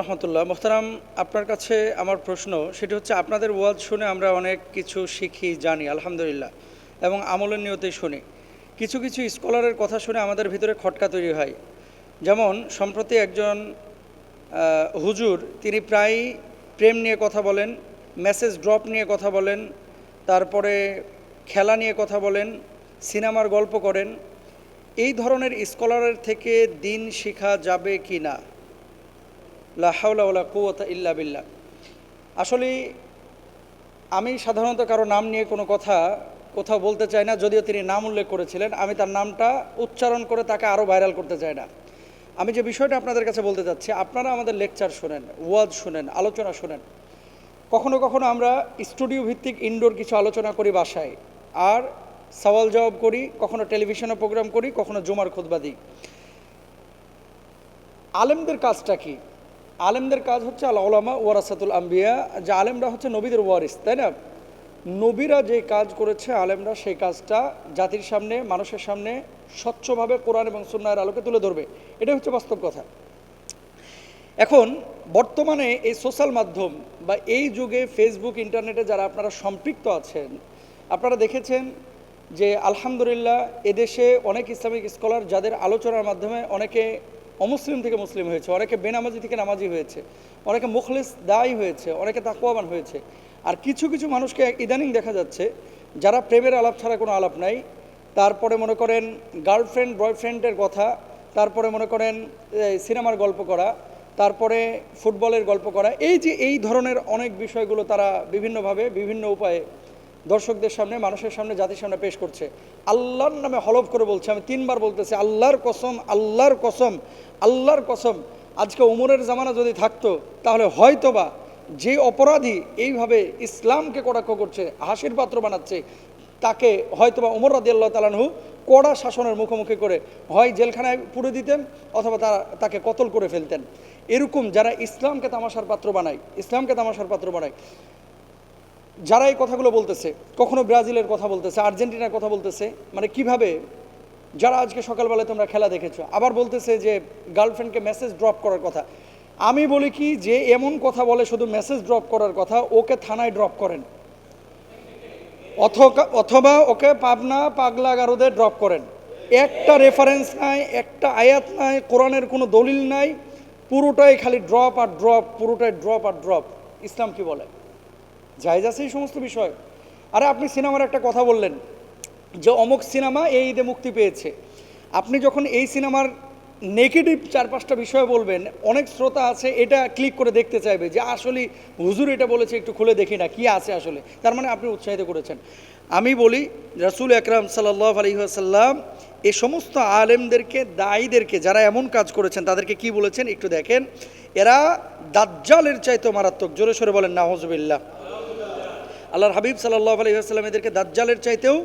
রহমতুল্লাহ। মোহতারাম, আপনার কাছে আমার প্রশ্ন, সেটি হচ্ছে আপনাদের ওয়াজ শুনে আমরা অনেক কিছু শিখি, জানি, আলহামদুলিল্লাহ, এবং আমলের নিয়তেই শুনি। কিছু কিছু স্কলারের কথা শুনে আমাদের ভিতরে খটকা তৈরি হয়। যেমন, সম্প্রতি একজন হুজুর, তিনি প্রায়ই প্রেম নিয়ে কথা বলেন, মেসেজ ড্রপ নিয়ে কথা বলেন, তারপরে খেলা নিয়ে কথা বলেন, সিনেমার গল্প করেন। এই ধরনের স্কলারের থেকে দিন শেখা যাবে কি না? লা হাওলা ওয়ালা কুওয়াতা ইল্লা বিল্লাহ। আসলে আমি সাধারণত কারও নাম নিয়ে কোনো কথা কোথাও বলতে চাই না, যদিও তিনি নাম উল্লেখ করেছিলেন, আমি তার নামটা উচ্চারণ করে তাকে আরও ভাইরাল করতে চাই না। আমি যে বিষয়টা আপনাদের কাছে বলতে চাচ্ছি, আপনারা আমাদের লেকচার শোনেন, ওয়াজ শোনেন, আলোচনা শোনেন। কখনো কখনো আমরা স্টুডিও ভিত্তিক ইনডোর কিছু আলোচনা করি বাসায়, আর সওয়াল জবাব করি, কখনো টেলিভিশনে প্রোগ্রাম করি, কখনো জুমার দিই। আলেমদের কাজটা কি? আলেমদের কাজ হচ্ছে আল ওলামা ওয়ারাসাতুল আম্বিয়া, যে আলেমরা হচ্ছে নবীদের ওয়ারিস, তাই না? নবীরা যে কাজ করেছে আলেমরা সেই কাজটা জাতির সামনে, মানুষের সামনে স্বচ্ছভাবে কোরআন এবং সুন্নায়ের আলোকে তুলে ধরবে। এটাই হচ্ছে বাস্তব কথা। এখন, বর্তমানে এই সোশ্যাল মাধ্যম বা এই যুগে ফেসবুক, ইন্টারনেটে যারা আপনারা সম্পৃক্ত আছেন, আপনারা দেখেছেন যে আলহামদুলিল্লাহ এদেশে অনেক ইসলামিক স্কলার যাদের আলোচনার মাধ্যমে অনেকে অমুসলিম থেকে মুসলিম হয়েছে, অনেকে বেনামাজি থেকে নামাজি হয়েছে, অনেকে মুখলিস দায়ী হয়েছে, অনেকে তাকুয়াবান হয়েছে। আর কিছু কিছু মানুষকে ইদানিং দেখা যাচ্ছে যারা প্রেমের আলাপ ছাড়া কোনো আলাপ নাই। তারপরে মনে করেন গার্লফ্রেন্ড, বয়ফ্রেন্ডের কথা, তারপরে মনে করেন সিনেমার গল্প করা, তারপরে ফুটবলের গল্প করা। এই যে এই ধরনের অনেক বিষয়গুলো তারা বিভিন্নভাবে, বিভিন্ন উপায়ে দর্শকদের সামনে, মানুষের সামনে, জাতির সামনে পেশ করছে। আল্লাহর নামে হলফ করে বলছে। আমি তিনবার বলতেছি, আল্লাহর কসম আল্লাহর কসম। আল্লাহর কসম, আজকে উমরের জামানা যদি থাকতো, তাহলে হয়তোবা যে অপরাধী এইভাবে ইসলামকে কটাক্ষ করছে, হাসির পাত্র বানাচ্ছে, তাকে হয়তোবা রাদি আল্লাহ তালানহু কড়া শাসনের মুখোমুখি করে হয় জেলখানায় পুড়ে দিতেন অথবা তারা, তাকে কতল করে ফেলতেন। এরকম যারা ইসলামকে তামাশার পাত্র বানায়, ইসলামকে তামাশার পাত্র বানায়, যারা এই কথাগুলো বলতেছে, কখনো ব্রাজিলের কথা বলতেছে, আর্জেন্টিনার কথা বলতেছে মানে কীভাবে যারা আজকে সকালবেলায় তোমরা খেলা দেখেছ, আবার বলতেছে যে গার্লফ্রেন্ডকে মেসেজ ড্রপ করার কথা। আমি বলি কি, যে এমন কথা বলে শুধু মেসেজ ড্রপ করার কথা, ওকে থানায় ড্রপ করেন। অথবা ওকে পাবনা পাগলা গারদে ড্রপ করেন। একটা রেফারেন্স নাই, একটা আয়াত নাই, কোরআনের কোনো দলিল নাই, পুরোটাই খালি ড্রপ আর ড্রপ পুরোটাই ড্রপ আর ড্রপ ইসলাম কি বলে? জায়জ আছে এই সমস্ত বিষয়? আরে আপনি সিনেমার একটা কথা বললেন। যে অমুক সিনেমা এই ঈদে মুক্তি পেয়েছে। আপনি যখন এই সিনেমার নেগেটিভ চার পাঁচটা বিষয় বলবেন, অনেক শ্রোতা আছে এটা ক্লিক করে দেখতে চাইবে যে আসলে হুজুর এটা বলেছে, একটু খুলে দেখি না, কি আছে আসলে? তার মানে আপনি উৎসাহিত করেছেন। আমি বলি, রাসুল আকরাম সাল্লাহ আলহিহাসাল্লাম এ সমস্ত আলেমদেরকে, দায়ীদেরকে যারা এমন কাজ করেছেন, তাদেরকে কি বলেছেন? একটু দেখেন। এরা দাজ্জালের চাইতে মারাত্মক, জোরে সরে বলেন নাহজবিল্লাহ আল্লাহর হাবিব সাল্লাহ আলহিহাস্লাম এদেরকে দাজ্জালের চাইতেও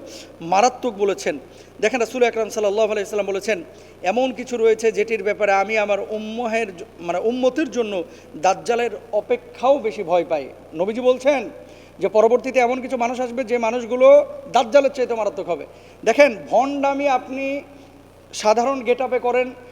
মারাত্মক বলেছেন। দেখেন রাসুল আকরাম সাল্লাহ আলহিহাস্লাম বলেছেন, এমন কিছু রয়েছে যেটির ব্যাপারে আমি আমার উম্মহের মানে উম্মতির জন্য দাজ্জালের অপেক্ষাও বেশি ভয় পাই। নবীজি বলছেন যে, পরবর্তীতে এমন কিছু মানুষ আসবে যে মানুষগুলো দাজ্জালের চাইতে মারাত্মক হবে। দেখেন, ভণ্ডামি আপনি সাধারণ গেট আপে করেন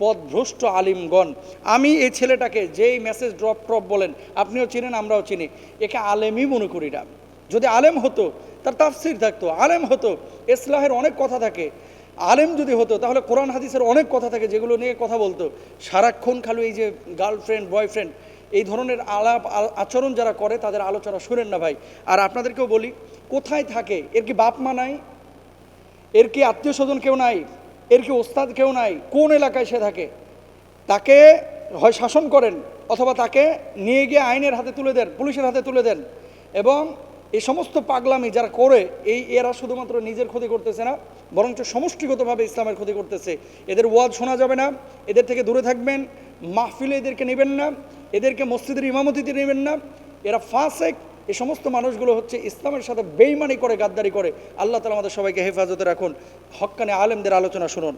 পদভ্রষ্ট আলিমগণ। আমি এই ছেলেটাকে যেই মেসেজ ড্রপ ট্রপ বলেন, আপনিও চিনেন, আমরাও চিনি, একে আলেমই মনে করি না। যদি আলেম হতো, তার তাফসির থাকতো, আলেম হতো, ইসলাহের অনেক কথা থাকে। আলেম যদি হতো, তাহলে কোরআন, হাদিসের অনেক কথা থাকে যেগুলো নিয়ে কথা বলতো। সারাক্ষণ খালি এই যে গার্লফ্রেন্ড বয়ফ্রেন্ড এই ধরনের আলাপ আচরণ যারা করে, তাদের আলোচনা শুনেন না ভাই। আর আপনাদেরকেও বলি, কোথায় থাকে? এর কি বাপ মা নাই? এর কি আত্মীয় স্বজন কেউ নাই? এর কি ওস্তাদ কেউ নাই? কোন এলাকায় সে থাকে? তাকে হয় শাসন করেন অথবা তাকে নিয়ে গিয়ে আইনের হাতে তুলে দেন, পুলিশের হাতে তুলে দেন। এবং এই সমস্ত পাগলামি যারা করে, এই এরা শুধুমাত্র নিজের ক্ষতি করতেছে না, বরঞ্চ সমষ্টিগতভাবে ইসলামের ক্ষতি করতেছে। এদের ওয়াজ শোনা যাবে না, এদের থেকে দূরে থাকবেন, মাহফিলে এদেরকে নেবেন না, এদেরকে মসজিদের ইমামতিতে নেবেন না। এরা ফাসেক এই সমস্ত মানুষগুলো হচ্ছে ইসলামের সাথে বেইমানি করে, গাদ্দারি করে। আল্লাহ তালা আমাদের সবাইকে হেফাজতে রাখুন। হক্কানে আলেমদের আলোচনা শুনুন।